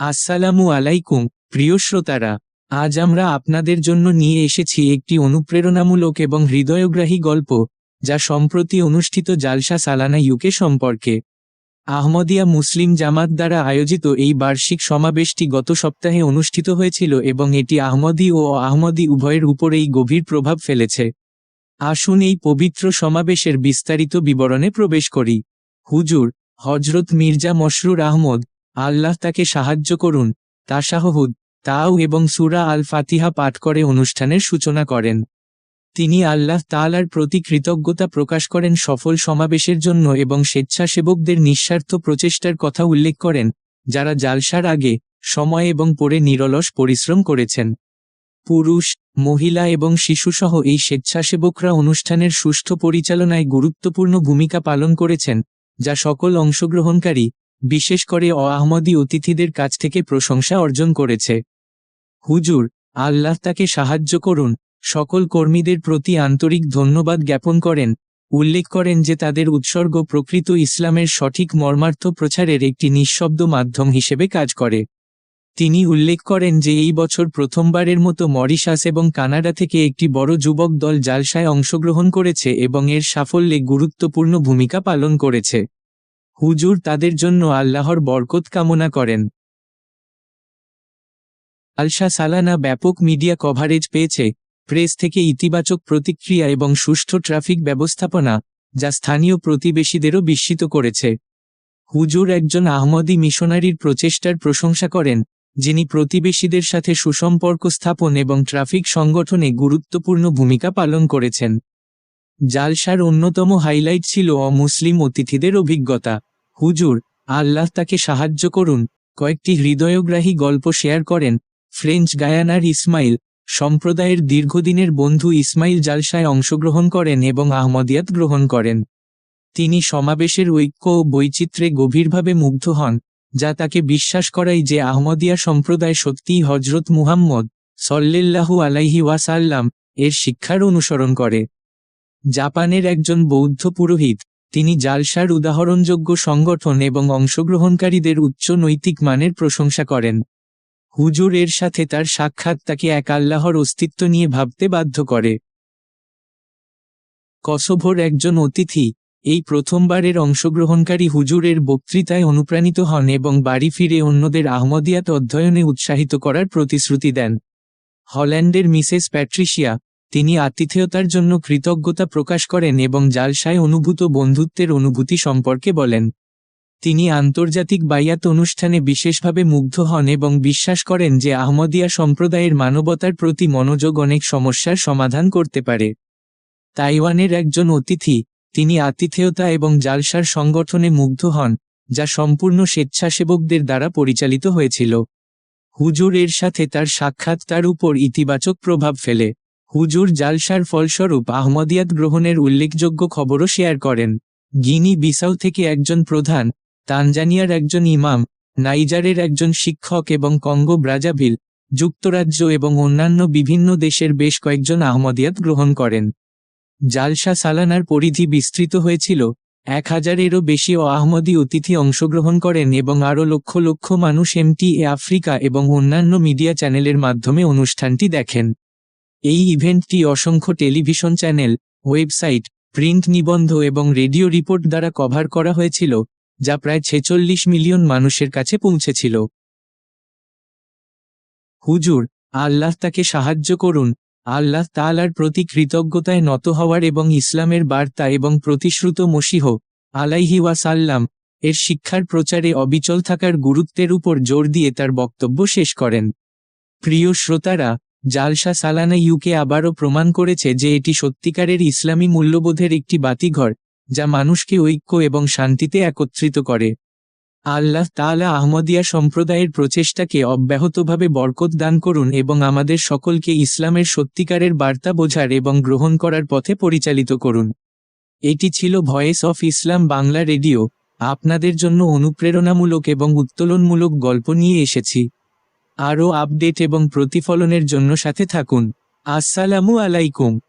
আসসালামু আলাইকুম, প্রিয় শ্রোতারা। আজ আমরা আপনাদের জন্য নিয়ে এসেছি একটি অনুপ্রেরণামূলক এবং হৃদয়গ্রাহী গল্প, যা সম্প্রতি অনুষ্ঠিত জালসা সালানা ইউকে সম্পর্কে। আহমদিয়া মুসলিম জামাত দ্বারা আয়োজিত এই বার্ষিক সমাবেশটি গত সপ্তাহে অনুষ্ঠিত হয়েছিল এবং এটি আহমদি ও আহমদি উভয়ের উপরেই গভীর প্রভাব ফেলেছে। আসুন এই পবিত্র সমাবেশের বিস্তারিত বিবরণে প্রবেশ করি। হুজুর হজরত মির্জা মশরুর আহমদ আল্লাহ তাকে সাহায্য করুন তাশাহহুদ তাও এবং সুরা আল ফাতিহা পাঠ করে অনুষ্ঠানের সূচনা করেন। তিনি আল্লাহ তাআলার প্রতি কৃতজ্ঞতা প্রকাশ করেন সফল সমাবেশের জন্য এবং স্বেচ্ছাসেবকদের নিঃস্বার্থ প্রচেষ্টার কথা উল্লেখ করেন, যারা জালসার আগে, সময় এবং পরে নিরলস পরিশ্রম করেছেন। পুরুষ, মহিলা এবং শিশুসহ এই স্বেচ্ছাসেবকরা অনুষ্ঠানের সুষ্ঠু পরিচালনায় গুরুত্বপূর্ণ ভূমিকা পালন করেছেন, যা সকল অংশগ্রহণকারী বিশেষ করে অআহমদী অতিথিদের কাছ থেকে প্রশংসা অর্জন করেছে। হুজুর, আল্লাহ তাকে সাহায্য করুন, সকল কর্মীদের প্রতি আন্তরিক ধন্যবাদ জ্ঞাপন করেন, উল্লেখ করেন যে তাদের উৎসর্গ প্রকৃত ইসলামের সঠিক মর্মার্থ প্রচারের একটি নিঃশব্দ মাধ্যম হিসেবে কাজ করে। তিনি উল্লেখ করেন যে এই বছর প্রথমবারের মতো মরিশাস এবং কানাডা থেকে একটি বড় যুবক দল জালসায় অংশগ্রহণ করেছে এবং এর সাফল্যে গুরুত্বপূর্ণ ভূমিকা পালন করেছে। হুজুর তাদের জন্য আল্লাহর বরকত কামনা করেন। আলসা সালানা ব্যাপক মিডিয়া কভারেজ পেয়েছে, প্রেস থেকে ইতিবাচক প্রতিক্রিয়া এবং সুষ্ঠু ট্রাফিক ব্যবস্থাপনা, যা স্থানীয় প্রতিবেশীদেরও বিস্মিত করেছে। হুজুর একজন আহমদি মিশনারির প্রচেষ্টার প্রশংসা করেন, যিনি প্রতিবেশীদের সাথে সুসম্পর্ক স্থাপন এবং ট্রাফিক সংগঠনে গুরুত্বপূর্ণ ভূমিকা পালন করেছেন। জালসার অন্যতম হাইলাইট ছিল অমুসলিম অতিথিদের অভিজ্ঞতা। হুজুর, আল্লাহ তাকে সাহায্য করুন। কয়েকটি হৃদয়গ্রাহী গল্প শেয়ার করেন ফ্রেঞ্চ গায়ানার ইসমাইল। সম্প্রদায়ের দীর্ঘদিনের বন্ধু ইসমাইল জালসায় অংশগ্রহণ করেন এবং আহমদিয়াত গ্রহণ করেন। তিনি সমাবেশের ঐক্য ও বৈচিত্র্যে গভীরভাবে মুগ্ধ হন, যা তাকে বিশ্বাস করাই যে আহমদিয়া সম্প্রদায় সত্যিই হজরত মুহাম্মদ সল্লেল্লাহু আলাইহি ওয়াসাল্লাম এর শিক্ষার অনুসরণ করে। জাপানের একজন বৌদ্ধ পুরোহিত, তিনি জালসার উদাহরণযোগ্য সংগঠন এবং অংশগ্রহণকারীদের উচ্চ নৈতিক মানের প্রশংসা করেন। হুজুর এর সাথে তার সাক্ষাৎ তাকে এক আল্লাহর অস্তিত্ব নিয়ে ভাবতে বাধ্য করে। কসোভোর একজন অতিথি, এই প্রথমবারের অংশগ্রহণকারী হুজুরের বক্তৃতায় অনুপ্রাণিত হন এবং বাড়ি ফিরে অন্যদের আহমদিয়াত অধ্যয়নে উৎসাহিত করার প্রতিশ্রুতি দেন। হল্যান্ডের মিসেস প্যাট্রিশিয়া তিনি আতিথেয়তার জন্য কৃতজ্ঞতা প্রকাশ করেন এবং জালসায় অনুভূত বন্ধুত্বের অনুভূতি সম্পর্কে বলেন। তিনি আন্তর্জাতিক বাইয়াত অনুষ্ঠানে বিশেষভাবে মুগ্ধ হন এবং বিশ্বাস করেন যে আহমদিয়া সম্প্রদায়ের মানবতার প্রতি মনোযোগ অনেক সমস্যার সমাধান করতে পারে। তাইওয়ানের একজন অতিথি, তিনি আতিথেয়তা এবং জালসার সংগঠনে মুগ্ধ হন, যা সম্পূর্ণ স্বেচ্ছাসেবকদের দ্বারা পরিচালিত হয়েছিল। হুজুর এর সাথে তার সাক্ষাৎ তার উপর ইতিবাচক প্রভাব ফেলে। হুজুর জালসার ফলস্বরূপ আহমদিয়াত গ্রহণের উল্লেখযোগ্য খবরও শেয়ার করেন। গিনি বিসাউ থেকে একজন প্রধান, তানজানিয়ার একজন ইমাম, নাইজারের একজন শিক্ষক এবং কঙ্গো ব্রাজাভিল, যুক্তরাজ্য এবং অন্যান্য বিভিন্ন দেশের বেশ কয়েকজন আহমদিয়াত গ্রহণ করেন। জালসা সালানার পরিধি বিস্তৃত হয়েছিল, এক হাজারেরও বেশি ও আহমদি অতিথি অংশগ্রহণ করেন এবং আরও লক্ষ লক্ষ মানুষ এমটি আফ্রিকা এবং অন্যান্য মিডিয়া চ্যানেলের মাধ্যমে অনুষ্ঠানটি দেখেন। এই ইভেন্টটি অসংখ্য টেলিভিশন চ্যানেল, ওয়েবসাইট, প্রিন্ট নিবন্ধ এবং রেডিও রিপোর্ট দ্বারা কভার করা হয়েছিল, যা প্রায় ছেচল্লিশ মিলিয়ন মানুষের কাছে পৌঁছেছিল। হুজুর, আল্লাহ তাকে সাহায্য করুন। আল্লাহ তালার প্রতি কৃতজ্ঞতায় নত হওয়ার এবং ইসলামের বার্তা এবং প্রতিশ্রুত মসিহ, আলাইহি ওয়াসাল্লাম, এর শিক্ষার প্রচারে অবিচল থাকার গুরুত্বের উপর জোর দিয়ে তার বক্তব্য শেষ করেন। প্রিয় শ্রোতারা জালসা সালানা ইউকে আবারও প্রমাণ করেছে যে এটি সত্যিকারের ইসলামী মূল্যবোধের একটি বাতিঘর, যা মানুষকে ঐক্য এবং শান্তিতে একত্রিত করে। আল্লাহ তাআলা আহমদিয়া সম্প্রদায়ের প্রচেষ্টাকে অব্যাহতভাবে বরকত দান করুন এবং আমাদের সকলকে ইসলামের সত্যিকারের বার্তা বোঝার এবং গ্রহণ করার পথে পরিচালিত করুন। এটি ছিল voice of Islam Bangla radio. আপনাদের জন্য অনুপ্রেরণামূলক এবং উত্তোলনমূলক গল্প নিয়ে এসেছি। আরও আপডেট এবং প্রতিফলনের জন্য সাথে থাকুন। আসসালামু আলাইকুম।